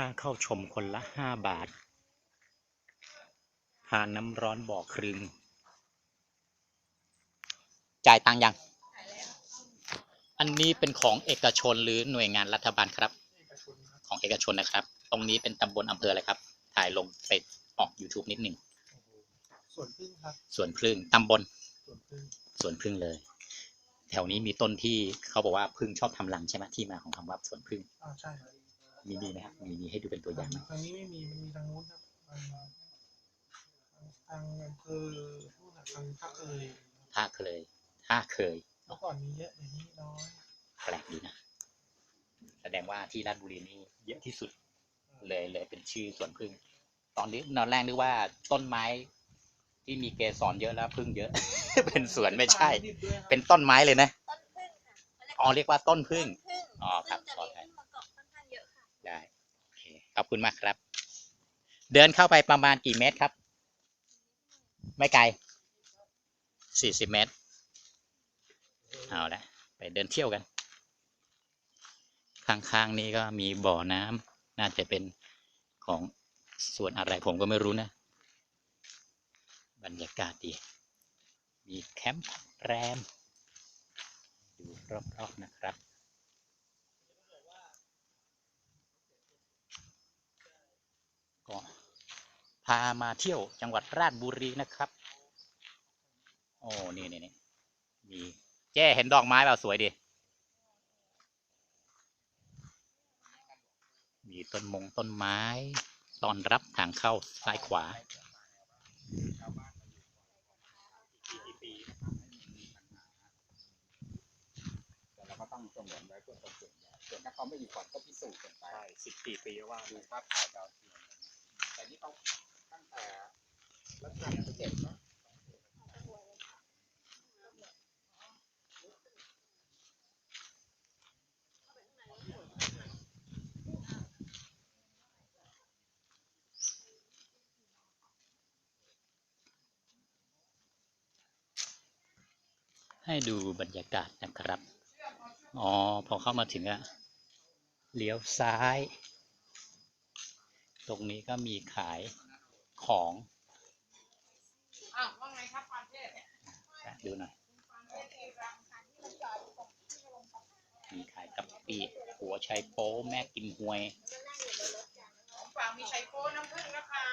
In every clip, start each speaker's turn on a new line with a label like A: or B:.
A: ค่าเข้าชมคนละห้าบาท ทานน้ำร้อนบ่อครึง จ่ายตังค์ยัง อันนี้เป็นของเอกชนหรือหน่วยงานรัฐบาลครับ ของเอกชนนะครับ ตรงนี้เป็นตำบลอำเภออะไรครับ ถ่ายลงไปออก YouTube นิดหนึ่ง
B: ส่วนพึ่งครับ
A: ส่วนพึ่งตำบล
B: ส่วนพึ่ง
A: สวนพึ่งเลย แถวนี้มีต้นที่เขาบอกว่าพึ่งชอบทำรังใช่ไหมที่มาของคำว่าสวนพึ่ง
B: อ่าใช่ครับ
A: มีมีไหมครับมีมีให้ดูเป็นตัวอย่างไหม
B: ทางนี้ไม่มีมันมีทางนู้นครับทางทางอำเภอนู่นน่ะทางท่าเคย
A: ถ้าเคยถ้าเคย
B: เมื่อก่อนมีเยอะเดี๋ยวนี้น้อย
A: แปลกดีนะ แสดงว่าที่ราชบุรีนี่เยอะที่สุด เลยเลยเป็นชื่อสวนพึ่ง ตอนนี้ตอนแรกนึกว่าต้นไม้ที่มีเกสรเยอะแล้วพึ่งเยอะ เป็นสวนไม่ใช่
B: ดิบด้วยครับ
A: เป็นต้นไม้เลยนะ
C: ต้นพึ่งค่ะขา
A: อ๋อเรียกว่าต้นพึ่ง
C: พึ่ง
A: อ๋อครับ
C: พึ่ง
A: ขอ
C: จะ
A: อ
C: ขอ
A: บคุณมากครับ เดินเข้าไปประมาณกี่เมตรครับ ไม่ไกลสี่สิบเมตร เอาละไปเดินเที่ยวกัน ข้างๆ นี้ก็มีบ่อน้ำน่าจะเป็นของส่วนอะไรผมก็ไม่รู้นะ บรรยากาศดี มีแคมป์แรมอยู่รอบๆนะครับ ก็ พามาเที่ยวจังหวัดราชบุรีนะครับ โอ้นี่นี่นี่มีแจ้เห็นดอกไม้เปล่าสวยดีมีต้นมงต้นไม้ตอนรับทางเข้าซ้ายขวา
D: แต่เราก็ต้องสงวนไว้เพื่อคนส่วนใหญ่ส่วนถ้าเขาไม่อยู่ก่อนก็พิสูจน์กันไป
E: ใช่สิบสี่ปีว่า
D: ดูภาพถ่ายดาวเทียมแต่นี่เขา ตั้งแต่รัชกาลที่เจ็ดเนาะ
A: ให้ดูบรรยากาศนะครับ อ๋อ พอเข้ามาถึงอะเลี้ยวซ้าย ตรงนี้ก็มีขาย ของ
B: อ้าวว่าไงครับปานเทพ
A: อะดูหน่อยมีขายกับปีหัวไชโป๊แม่กิมหวย
F: ของฝากมีไชโป้น้ำผึ้งนะคะ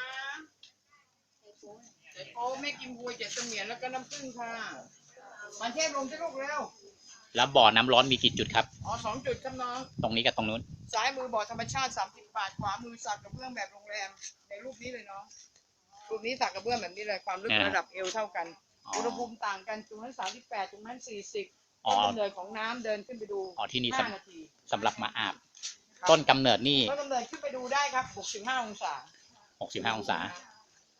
F: ไชโป้แม่กิมฮวยเจ็ดเสมียนแล้วก็น้ำผึ้งค่ะมันเทพลงที่ลูกเร็ว
A: แล้วบ่อน้ำร้อนมีกี่จุดครับ
F: อ๋อสองจุดครับน้อง
A: ตรงนี้กับตรงนู้น
F: ซ้ายมือบ่อธรรมชาติ30บาท ขวามือสักกระเบื้องแบบโรงแรม ในรูปนี้เลยน้อง รูปนี้สักกระเบื้องแบบนี้เลยความลึก
A: อ่า
F: ระดับเอวเท่ากัน
A: อ๋อ
F: อุณหภูมิต่างกันตรงนั้น38ตรงนั้น40
A: อ๋อ
F: ต้นกำเนิดของน้ำเดินขึ้นไปดู
A: อ๋อที่นี่ส
F: 5นาทีำ
A: สำหรับมาอาบ
F: ครับ
A: ต้นกำเนิดนี่
F: ต้นกำเนิดขึ้นไปดูได้ครับ65องศา
A: 65 องศา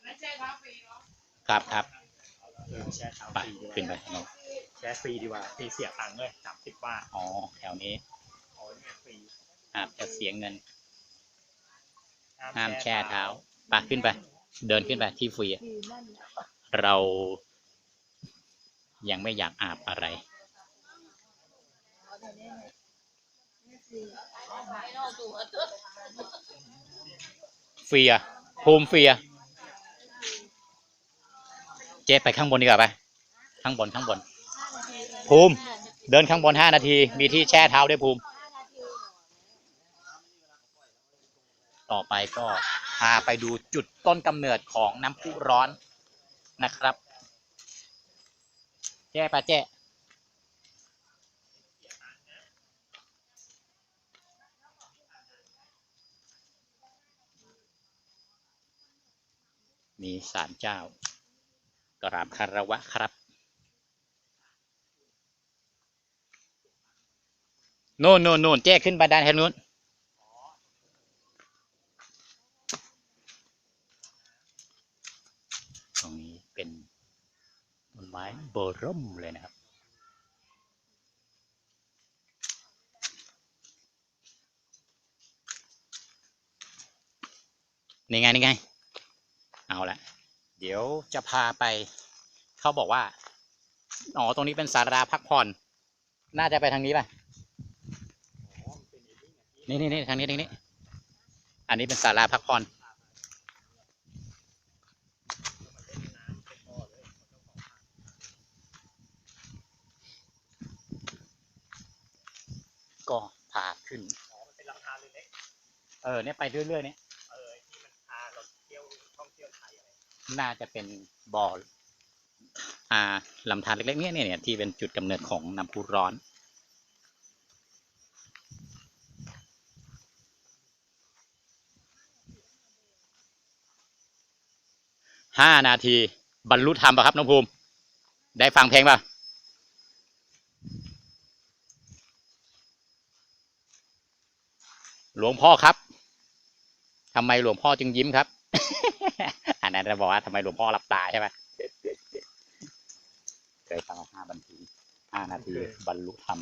F: นั่นแช่เท้าฟรีเนาะ
A: ครับครับ
E: เออแช่เท้า
A: ไป
E: ฟรีดีก
A: ขึ้น
E: ว่า
A: ไป
E: แช่ฟรีดีกว่าฟรีเสียตังค์เลยสามสิบบาท
A: อ๋อ แถวนี้
E: โอ้ยเนี่ยฟรี
A: อาบจะเสียเงิน
E: ห้า
A: ห้ามแช่เท้าไปขึ้นไป เดินขึ้นไปที่ฟรีเรายังไม่อยากอาบอะไรฟีอะภูมิฟีอะเจ๊ไปข้างบนดีกว่าไป ข้างบนข้างบน ภูมิ เดินข้างบนห้านาที มีที่แช่เท้าด้วยภูมิ ต่อไปก็าไปดูจุดต้นกำเนิดของน้ำพุร้อนนะครับ แจ้ปะแจ้มีศาลเจ้ากราบคารวะครับโน่นโน่นโน่นแจ้ขึ้นบันไดทางนู้น ตรงนี้เป็นต้น ไม้เบอร์ร่มเลยนะครับ นี่ไงนี่ไง เอาละเดี๋ยวจะพาไปเขาบอกว่า อ๋อ ตรงนี้เป็นสาราพักผ่อน น่าจะไปทางนี้ป่ะ นี่นี่นี่ทางนี้ทางนี้ อันนี้เป็นศาลาพักผ่อน ก็พาขึ้น
E: อ๋อมันเป็นลำธารเล็ก
A: เออเนี่ยไปเรื่อยๆเนี่ย
E: ๆเออที่มันพาเราเที่ยวท่องเที่ยวไทยอะไร
A: น่าจะเป็นบ่ออ่าลำธารเล็กๆเนี่ยเนี่ยเนี่ยที่เป็นจุดกำเนิดของน้ำพุร้อน ห้านาที บรรลุธรรมปะครับน้องภูมิ ได้ฟังเพลงป่ะ หลวงพ่อครับทำไมหลวงพ่อจึงยิ้มครับ อันนั้นจะบอกว่าทำไมหลวงพ่อหลับตาใช่ไหมเคยฟังมาห้าบันทีห้านาทีบรรลุธรรม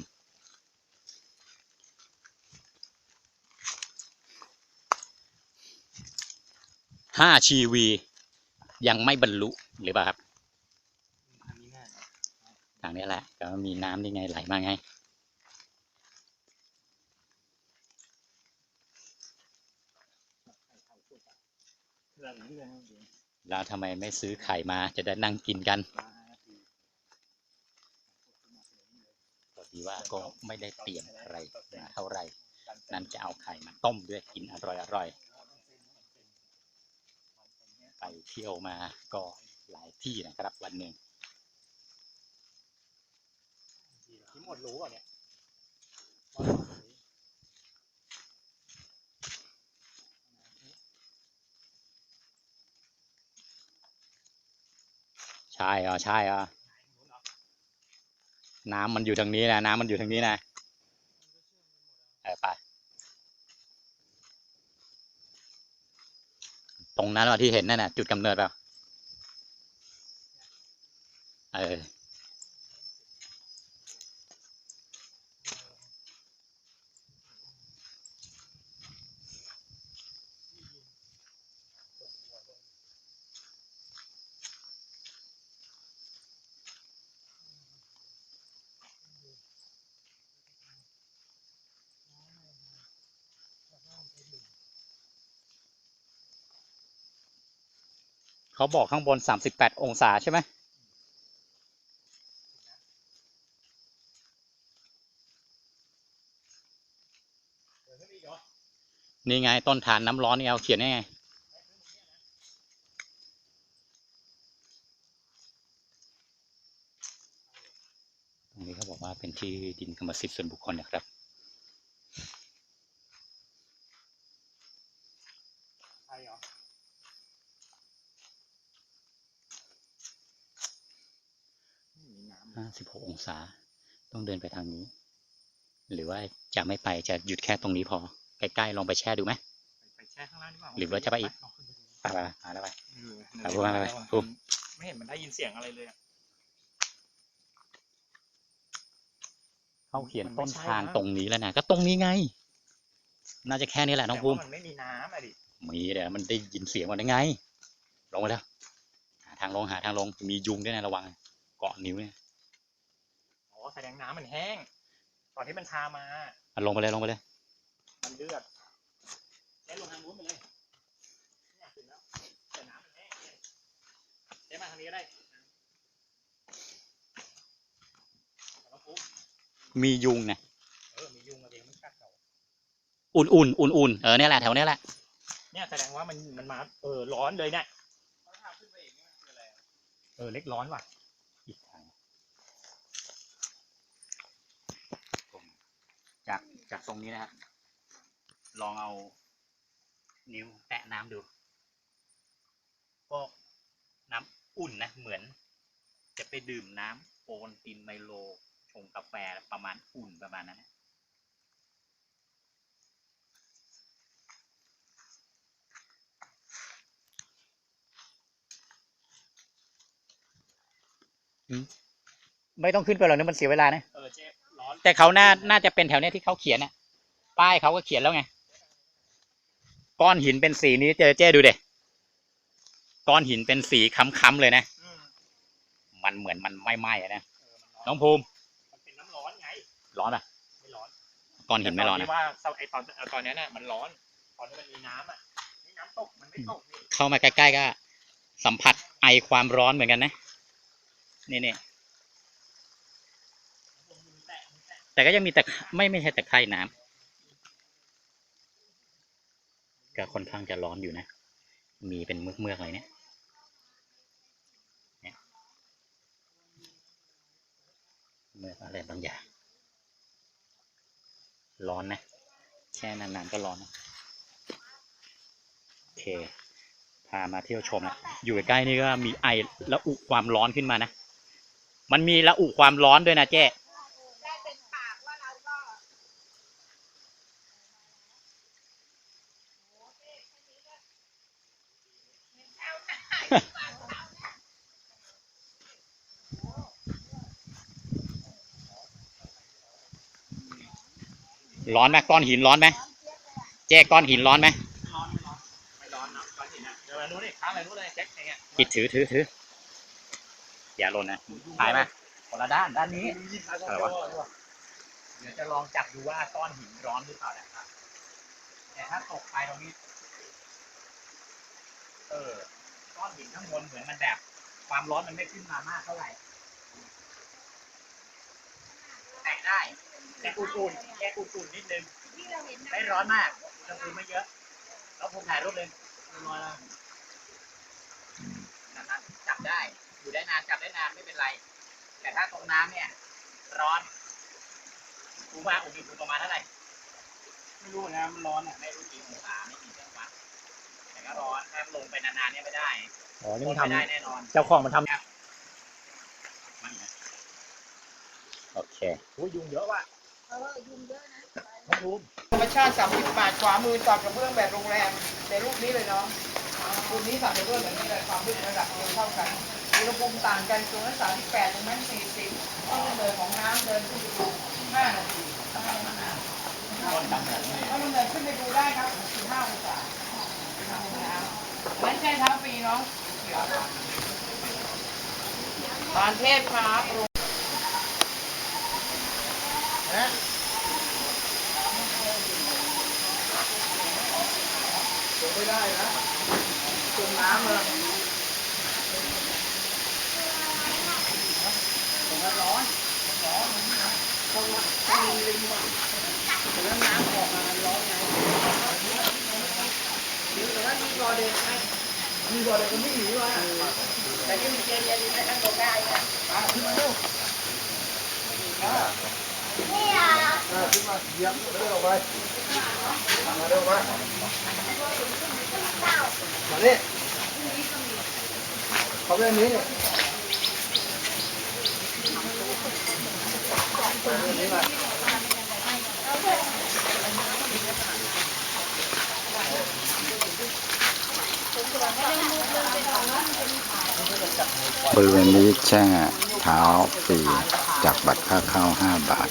A: ห้าชีวี ยังไม่บรรลุหรือเปล่าครับ
E: อันนี้ง่ายนะ
A: ทางนี้แหละ ก็มีน้ำนี่ไงไหลมาไง
E: เรื่องนี้เลยนะจริง
A: แล้วทำไมไม่ซื้อไข่มาจะได้นั่งกินกันพอดีว่าก็ไม่ได้เตรียมอะไรมาเท่าไหร่ นั้นจะเอาไข่มาต้มด้วยกินอร่อยอร่อยๆไปเที่ยวมาก็หลายที่นะครับวันหนึ่ง
E: ที่หมดรู้อะเนี่ย
A: ใช่อ๋อใช่อ๋อน้ำมันอยู่ทางนี้นะ น้ำมันอยู่ทางนี้นะเออไป ตรงนั้นว่าที่เห็นนั่นน่ะ จุดกำเนิดเปล่า เขาบอกข้างบนสามสิบแปดองศาใช่ไหมนี่ไงต้นทานน้ำร้อนนี่เอาเขียนได้ไงตรงนี้เขาบอกว่าเป็นที่ดินกรรมสิทธิ์ส่วนบุคคลนะครับ
E: 16 อ
A: งศา ต้องเดินไปทางนี้ หรือว่าจะไม่ไปจะหยุดแค่ตรงนี้พอ ใกล้ๆลองไปแช่ดูไหม
E: ไปแช่ข้างล่างดีกว่า
A: หรือว่าจะไปอีก
E: ไป
A: ไะไปไปไปพุ่มไปพุ่ม
E: ไม่เห็นมันได้ยินเสียงอะไรเลย
A: เขาเขียนต้นทางตรงนี้แล้วนะก็ตรงนี้ไง น่าจะแค่นี้แหละน้องภูมิ
E: มันไม่มีน้ำอะดิ
A: มีเดี๋ยวมันได้ยินเสียงมันได้ไงลงไปแล้วหาทางลงหาทางลงมียุงด้วยนะระวังเกาะนิ้วเนี่ย
E: อ๋อแสดงน้ำมันแห้ง ตอนที่มันทามา
A: อะลงไปเลยลงไปเลย
E: มันเลือดแค่ลงทางนู้นไปเลยเนี่ยถึงแล้วแต่น้ำมันแห้งเนี่ยเจ๊มาทางนี้ก็ได้แล้วปุ๊บ
A: มียุงนะ
E: เออ มียุงมาเองมันกัดเรา
A: อุ่นอุ่นอุ่นอุ่นๆเออเนี่ยแหละแถวเนี้ยแหละ
E: เนี่ยแสดงว่ามันมันมา เออ ร้อนเลยเนี่ย เออ เล็กร้อนว่ะ
A: อีกทาง จากจากตรงนี้นะครับลองเอานิ้วแตะน้ำดู ก็น้ำอุ่นนะ เหมือน จะไปดื่มน้ำโอนตินไมโลชงกาแฟประมาณอุ่นประมาณนั้นนะอืมไม่ต้องขึ้นไปหรอกนะมันเสียเวลานะ
E: เออเจ๊ร้อน
A: แต่เขาน่าน่าจะเป็นแถวเนี้ยที่เขาเขียนน่ะ ป้ายเขาก็เขียนแล้วไง ก้อนหินเป็นสีนี้เจอเจ้ดูเด็ก้อนหินเป็นสีค้ำๆเลยนะ
E: อืม
A: มันเหมือนมันไหม้ๆอะนะ
E: เออมันร้อน
A: น้องภูมิ
E: มันเป็นน้ำร้อนไง
A: ร้อนอะ
E: ไม่ร้อน
A: ก้อนหินไม่ร้อน
E: แต่
A: อะ
E: ตที่ว่าไอตอนตอนเนี้ยเนี่ยมันร้อน ตอนนี้มันมีน้ำอะนี่น้ำตกมันไม่ตกนี่
A: เข้ามาใกล้ๆก็สัมผัสไอความร้อนเหมือนกันนะ นี่นี่ แต่ก็ยังมีแต่ไม่ไม่ใช่แต่ไข่น้ำก็ค่อนข้างจะร้อนอยู่นะ มีเป็นเมือกเมือกอะไรเนี่ยเมือกอะไรบางอย่าง ร้อนนะ แช่นานๆก็ร้อนนะโอเค พามาเที่ยวชมนะ อยู่ใกล้นี่ก็มีไอละอุความร้อนขึ้นมานะ มันมีละอุความร้อนด้วยนะเจ๊
F: ได้เป็นปากว่าเราก็
A: ร้อนไหมก้อนหินร้อนไหมเจ๊ก้อนหินร้อนไหม
E: ร้อนไม่ร้อนไม่ร้อนนะก้อนหินนะเดี๋ยวมานู้นนี่ค้างอะไรนู้นเลยแจ็คอย่างเงี้ย
A: กิดถือถือถืออย่าหล่นนะถ่ายมาคนละด้านด้านนี้อะไรวะ
E: เดี๋ยวจะลองจับดูว่าก้อนหินร้อนหรือเปล่านะครับแต่ถ้าตกไปตรงนี้เออก้อนหินข้างบนเหมือนมันแบบ ความร้อนมันไม่ขึ้นมามากเท่าไหร่ แตะได้แต่อุ่นๆแค่อุ่นๆนิดนึง
F: ที่เราเห็น
E: ไม่ร้อนมากอุณหภูมิไม่เยอะ แล้วผมถ่ายรูปเลยเรียบร้อยแล้วนะครับจับได้อยู่ได้นานจับได้นานไม่เป็นไร แต่ถ้าตรงน้ำเนี่ย ร้อนรู้ว่าอุณหภูมิประมาณเท่าไหร่ไม่รู้นะมันร้อนอะไม่รู้กี่องศาไม่มีเครื่องวัดแต่ก็ร้อนถ้าลงไปนานๆเนี่ยไม่ได้
A: อ๋อนี่
E: ล
A: มัน
E: ง
A: ท
E: ไม่ได้แน่นอนำ
A: เจ้าของมันทำ โอเค
E: โอ้ยยุงเยอะว่ะ
F: เออยุงเยอะนะ
E: น้องภูมิ
F: ธรรมชาติ30บาทขวามือสักกระเบื้องแบบโรงแรมในรูปนี้เลยเนาะรูปนี้สักกระเบื้องแบบนี้เลยความลึกระดับเดียวเท่ากันอุณหภูมิต่างกันตรงนั้น38ตรงนั้น40ต้องเดินของน้ำเดินขึ้นไปดู5นาที5นาที
E: ต้นดำแบบนี้
F: ถ้ามันเดินขึ้นไปดูได้ครับ15องศาไม่ใช่เท้าฟรีเนาะทานเทพครับ
B: ลงไม่ได้นะจมน้ำเลยตรงนั้นร้อนร้อนตรงนั้นตรงนี้ริมอะตรงนั้นน้ำออกมาร้อนไงนี่ตรงนั้นมีบอเด็กไหมมีบอเด็กมันไม่หนีมาแต่นี่มันเย็นๆให้ท่นลงได้นะอะขึ้นมาเร็วอะอะ ขึ้นมาเหยียบเร็วไปมาเร็วมามาเนี่ยเขาเรื่องนี้เนี่ยเรื่องนี้มา
G: บริเวณนี้แช่เท้าฟรีจากบัตรค่าเข้า 5 บาท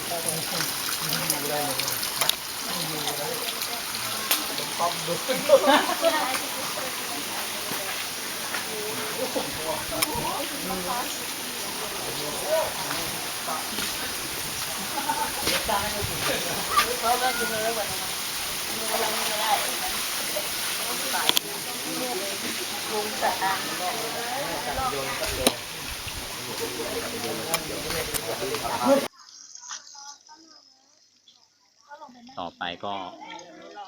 A: ต่อไปก็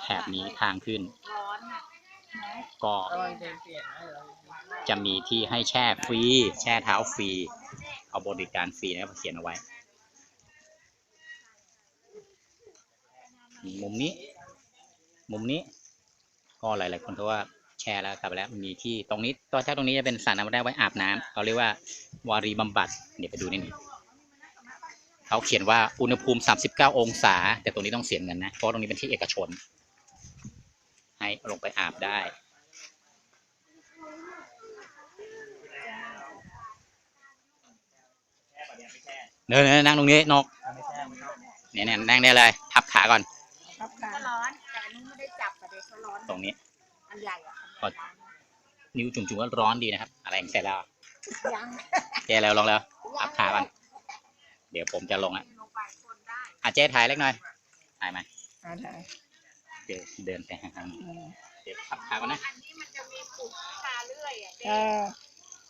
A: แถบนี้ทางขึ้น ก็จะมีที่ให้แช่ฟรี แช่เท้าฟรี เอาบริการฟรีนะครับเขียนเอาไว้ มุมนี้ มุมนี้ ก็หลาย ๆ คนเขาว่าแชร์แล้วกลับไปแล้วมีที่ตรงนี้ตัวเจ้าตรงนี้จะเป็นสระน้ำแร่ไว้อาบน้ำเขาเรียกว่าวารีบำบัดเดี๋ยวไปดูนิดนึงเขาเขียนว่าอุณหภูมิ 39 องศา แต่ตรงนี้ต้องเสียเงินนะเพราะตรงนี้เป็นที่เอกชน ให้ลงไปอาบได้
E: แช่ปะเนี่ยไม่แช่
A: เนินๆนั่งตรงนี้นก
E: ถ้าไม่แช่ไม่ต้อง
A: เนี่ยเนี่ยนั่งได้เลยทับขาก่อน
C: ก็ร้อนแต่อันนู้นไม่ได้จับอะเด็กเขาร้อน
A: ตรงนี้
C: อันใหญ่อะอันใหญ่ร้อน
A: นิ้วจุ่มๆก็ร้อนดีนะครับ อะไรอย่างเสร็จแล้ว
C: ยัง
A: เจ๊แล้วลองแล้วทับขาก่อนเดี๋ยวผมจะลงอะ
C: ลงไปคนได้
A: อะเจ๊ถ่ายเล็กหน่อยถ่ายมา
F: อ่าได้
A: เดี๋ยวเดินไปหา
H: อืม
A: เดี๋ยวขับขาก่อนนะ
C: อันนี้มันจะมีขุดคาเรื่อยอะ
H: เอ
C: เจ๊
H: อ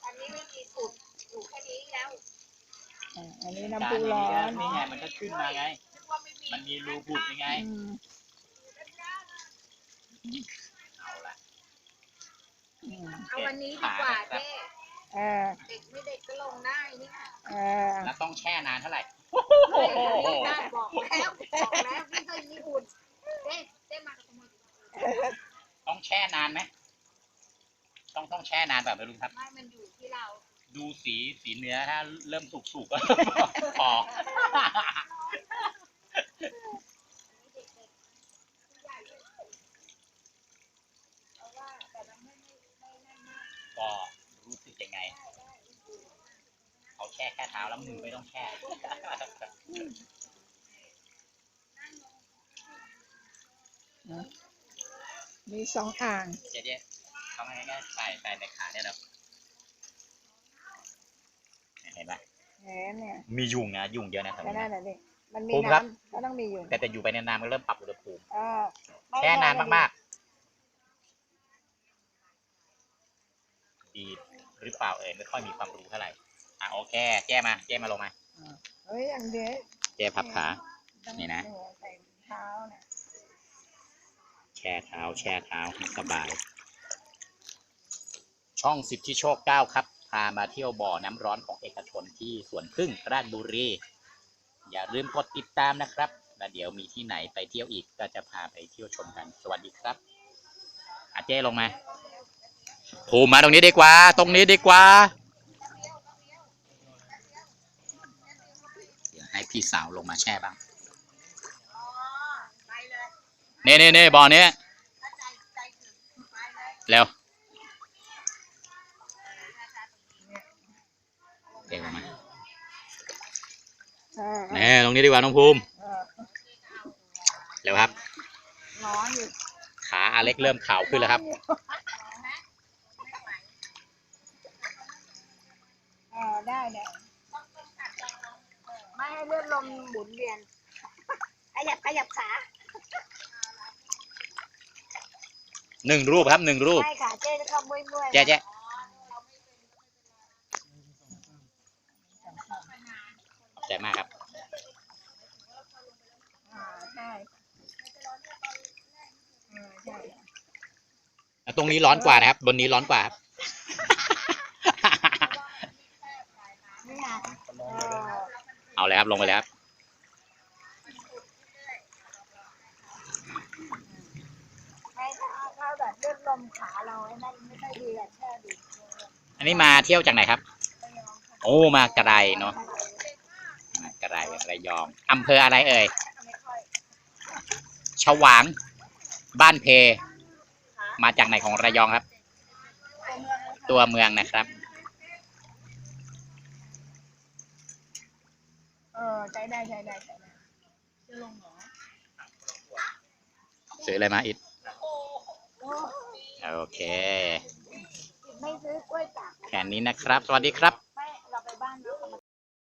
C: อันนี้ไม่มีขุดอยู่แค่นี้แล้ว
H: อะอันนี้น้ำพุร้อน
A: นี่ไงมันก็ขึ้นมาไง
C: นึกว่าไม่มี
A: มันมีรูบุดยังไง
H: อืม
A: เอาละ
H: อืม
C: เอาวันนี้ดีกว่าเจ๊
H: เออ
C: เด็กไม่เด็กก็ลงได้นี่ค่ะ
H: เออ
A: แล้วต้องแช่นานเท่าไหร่
C: ได้บอกแล้วบอกแล้วพี่ก็มีอุ่น เจ๊เจ๊มากับขโมย
A: ต้องแช่นานไหมต้องต้องแช่นานแบบไม่รู้ครับ
C: ไม่มันอยู่ที่เรา
A: ดูสีสีเนื้อถ้าเริ่มสุกๆก็พอก็รู้สึกยังไงเขาแช่แค่เท้าแล้วมือไม่ต้องแช่
H: มีสองอ่าง
A: เจ๊เจ๊ทำง่ายๆใส่ใส่ในขาเนี่ยนะเห็นปะ
H: แหมเนี่ย
A: มียุงนะยุงเยอะนะแถว
H: ก็
A: นี้
H: นั่น
A: นะ
H: แหละดิมันมี
A: ภูมิครับ
H: น้ำก็ต้องมีอยู่
A: แต่แต่อยู่ไปนานๆมันเริ่มปรับอุณหภูมิ
H: เออไม่
A: แช่นาน
H: ได้
A: มากๆดีหรือเปล่าเอ่ยไม่ค่อยมีความรู้เท่าไหร่อะโอเคแจ้มาแจ้มาลงมา
H: เฮ้ยอย่างเดียว
A: แจ้พับขา
H: ต้อง
A: นี่นะ
H: ใส่เท้าเนี่ย
A: แช่เท้าแช่เท้าให้สบาย ช่องสิทธิโชคเก้าครับ พามาเที่ยวบ่อน้ำร้อนของเอกชนที่สวนพึ่งราชบุรี อย่าลืมกดติดตามนะครับ แล้วเดี๋ยวมีที่ไหนไปเที่ยวอีกก็จะพาไปเที่ยวชมกัน สวัสดีครับ อาเจ้ลงมาภูมาตรงนี้ดีกว่า ตรงนี้ดีกว่าเดี๋ยวให้พี่สาวลงมาแช่บ้าง
C: เน่
A: เน่เน่บ่อนี้
C: ถ้าใจใจถึงไปเลย
A: เร็วเร็วมา
H: เออ
A: แน่ตรงนี้ดีกว่าน้องภูมิ
H: เออ
A: เร็วครับ
H: ร้อนอยู่
A: ขาอาเล็กเริ่มขาวขึ้นแล้วครับ
H: เออได้เนี่ย
C: ไม่ให้เลือดลมหมุนเวียนขยับขยับขา
A: หนึ่งรูปครับหนึ่งรูป
C: ใช่ค่ะเจ๊จะเข้ามุ้ยมุ้ย
A: แจ๊ะแจ๊ะ ขอบใจมากครับ
H: อ่าใช่เออใช่
A: ตรงนี้ร้อนกว่านะครับ บนนี้ร้อนกว่าครับ
H: นี่ไงเออ
A: เอาเลยครับลงไปเลยครับ
C: ไม่ถ้าเข้าแบบเลือดลมขาเราไอ้นั่นไม่ค่อยดี อะแช่ดี
A: อันนี้มาเที่ยวจากไหนครับ โอ้มาไกลเนาะมาไกลระยองอำเภออะไรเอ่ยฉวางบ้านเพ มาจากไหนของระยองครับ ตัวเมืองนะครับ
H: เออใช้ได้ใช้ได้ใช้ได้จะลงเหรอ
A: ซื้ออะไรมาอิดโอเค
C: ไม่ซื้อกล้วยตาก
A: แขนนี้นะครับ สวัสดีครับ